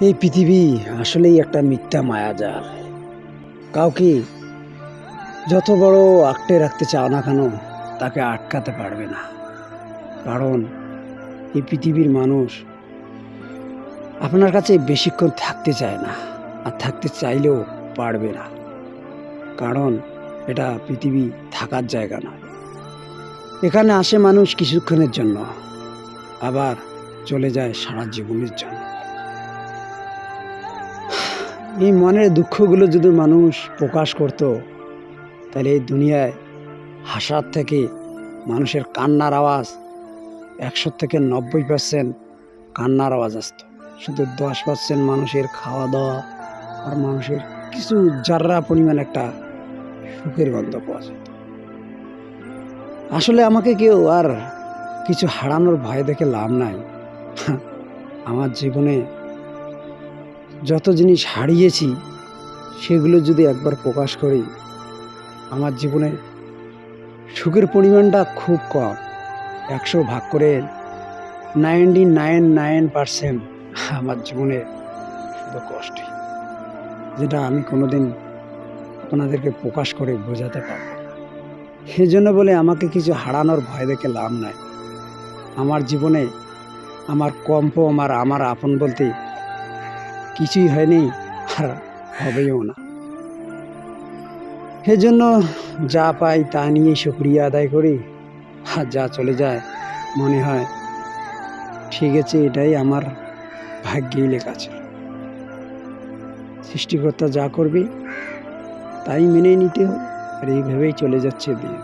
এই পৃথিবী আসলেই একটা মিথ্যা মায়াজাল। কাউকে যত বড় আঁকড়ে রাখতে চাও না কেন, তাকে আটকাতে পারবে না। কারণ এই পৃথিবীর মানুষ আপনার কাছে বেশিক্ষণ থাকতে চায় না, আর থাকতে চাইলেও পারবে না। কারণ এটা পৃথিবী থাকার জায়গা না। এখানে আসে মানুষ কিছুক্ষণের জন্য, আবার চলে যায় সারা জীবনের জন্য। এই মনের দুঃখগুলো যদি মানুষ প্রকাশ করত, তাহলে এই দুনিয়ায় হাসার থেকে মানুষের কান্নার আওয়াজ একশো থেকে নব্বই পার্সেন্ট কান্নার আওয়াজ আসতো। শুধু দশ পার্সেন্ট মানুষের খাওয়া দাওয়া আর মানুষের কিছু যার্রা পরিমাণ একটা সুখের গন্ধ পাওয়া যেত। আসলে আমাকে কেউ আর কিছু হারানোর ভয় দেখে লাভ নাই। আমার জীবনে যত জিনিস হারিয়েছি, সেগুলো যদি একবার প্রকাশ করি, আমার জীবনে সুখের পরিমাণটা খুব কম। একশো ভাগ করে নাইনটি নাইন নাইন পারসেন্ট আমার জীবনে শুধু কষ্টই, যেটা আমি কোনোদিন আপনাদেরকে প্রকাশ করে বোঝাতে পারব না। সেই জন্য বলে আমাকে কিছু হারানোর ভয় দেখে লাভ নাই। আমার জীবনে আমার কম্প, আমার আমার আপন বলতে কিছুই হয়নি, আর হবেও না। সেজন্য যা পাই তা নিয়ে শুক্রিয়া আদায় করি, আর যা চলে যায় মনে হয়। ঠিক আছে, এটাই আমার ভাগ্যেই লেখা ছিল সৃষ্টিকর্তা যা করবে, তাই মেনে নিতে হবে, আর এইভাবেই চলে যাচ্ছে দিন।